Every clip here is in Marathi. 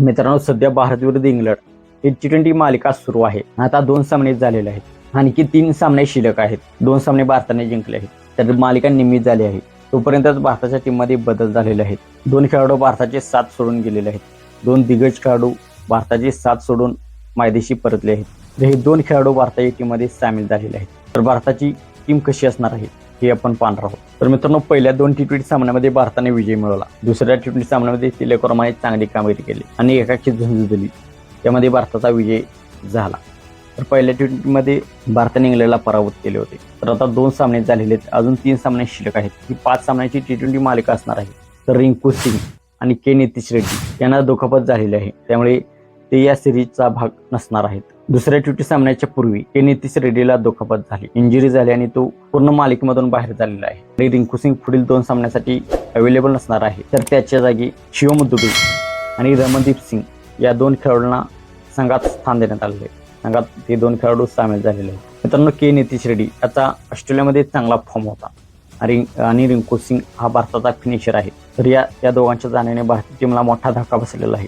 मित्रांनो सध्या भारत विरुद्ध इंग्लंड ही टी ट्वेंटी मालिका सुरू आहे. आता दोन सामने झालेले आहेत. आणखी तीन सामने शिल्लक आहेत. दोन सामने भारताने जिंकले आहेत. तर मालिका निम्मी झाली आहे. तोपर्यंतच भारताच्या टीममध्ये बदल झालेले आहेत. दोन खेळाडू भारताचे साथ सोडून गेलेले आहेत. दोन दिग्गज खेळाडू भारताची साथ सोडून मायदेशी परतले आहेत. तर हे दोन खेळाडू भारताच्या टीममध्ये सामील झालेले आहेत. तर भारताची टीम कशी असणार आहे? हे आपण पाहणार आहोत. तर मित्रांनो पहिल्या दोन टी ट्वेंटी सामन्यामध्ये भारताने विजय मिळवला. दुसऱ्या टी ट्वेंटी सामन्यामध्ये तिलक चांगली कामगिरी केली आणि एकाची झुंज दिली. त्यामध्ये भारताचा विजय झाला. तर पहिल्या टी ट्वेंटीमध्ये भारताने इंग्लंडला पराभूत केले होते. तर आता दोन सामने झालेले आहेत. अजून तीन सामने शिल्लक आहेत. ही पाच सामन्याची टी ट्वेंटी मालिका असणार आहे. तर रिंकू सिंग आणि के नितीश रेड्डी यांना दुखापत झालेली आहे. त्यामुळे ते या सिरीजचा भाग नसणार आहेत. दुसऱ्या ट्वेंटी सामन्याच्या पूर्वी के नितीश रेड्डीला दुखापत झाली. इंजुरी झाली आणि तो पूर्ण मालिकेमधून बाहेर झालेला आहे. आणि रिंकू सिंग पुढील दोन सामन्यासाठी अवेलेबल नसणार आहे. तर त्याच्या जागी शिवम दुबे आणि रमनदीप सिंग या दोन खेळाडूंना संघात स्थान देण्यात आलेले आहे. संघात ते दोन खेळाडू सामील झालेले आहेत. मित्रांनो के. नितीश रेड्डी याचा ऑस्ट्रेलियामध्ये चांगला फॉर्म होता. आणि आणि रिंकू सिंग हा भारताचा फिनिशर आहे. तर या या दोघांच्या जाण्याने भारतीय टीमला मोठा धक्का बसलेला आहे.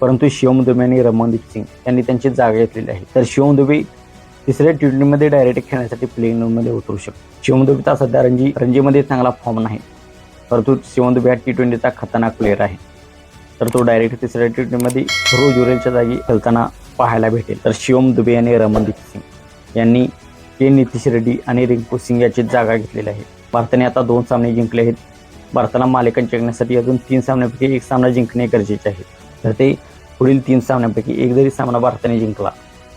परंतु शिवम दुबे आणि रमनदीप सिंग यांनी त्यांची जागा घेतलेली आहे. तर शिवम दुबे तिसऱ्या टी ट्वेंटीमध्ये डायरेक्ट खेळण्यासाठी प्लेइंगमध्ये उतरू शकतो शिवम दुबेचा सध्या रणजी रणजीमध्ये चांगला फॉर्म नाही. परंतु शिवम दुबे हा टी ट्वेंटीचा खतरनाक प्लेअर आहे. तर तो डायरेक्ट तिसऱ्या टी ट्वेंटीमध्ये रोज उरेलच्या जागी खेळताना पाहायला भेटेल. तर शिवम दुबे आणि रमनदीप सिंग यांनी के नितीश रेड्डी आणि रिंकू सिंग याची जागा घेतलेली आहे. भारताने आता दोन सामने जिंकले आहेत. भारताला मालिकां जिंकण्यासाठी अजून तीन सामन्यापैकी एक सामना जिंकणे गरजेचे आहे. तर ते पुढील तीन सामन्यांपैकी एक जरी सामना भारताने जिंकला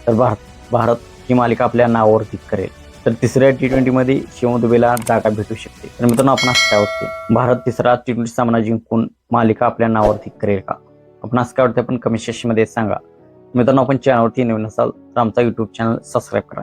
तर भारत भारत ही मालिका आपल्या नावावरती करेल. तर तिसऱ्या टी ट्वेंटीमध्ये शिवम दुबेला जागा भेटू शकते. तर मित्रांनो आपण काय वाटते भारत तिसरा टी ट्वेंटी सामना जिंकून मालिका आपल्या नावावरती करेल का? आपण असं काय वाटते आपण कमेंट सेक्शनमध्ये सांगा. मित्रांनो आपण चॅनलवरती नवीन असाल तर आमचा युट्यूब चॅनल सबस्क्राईब करा.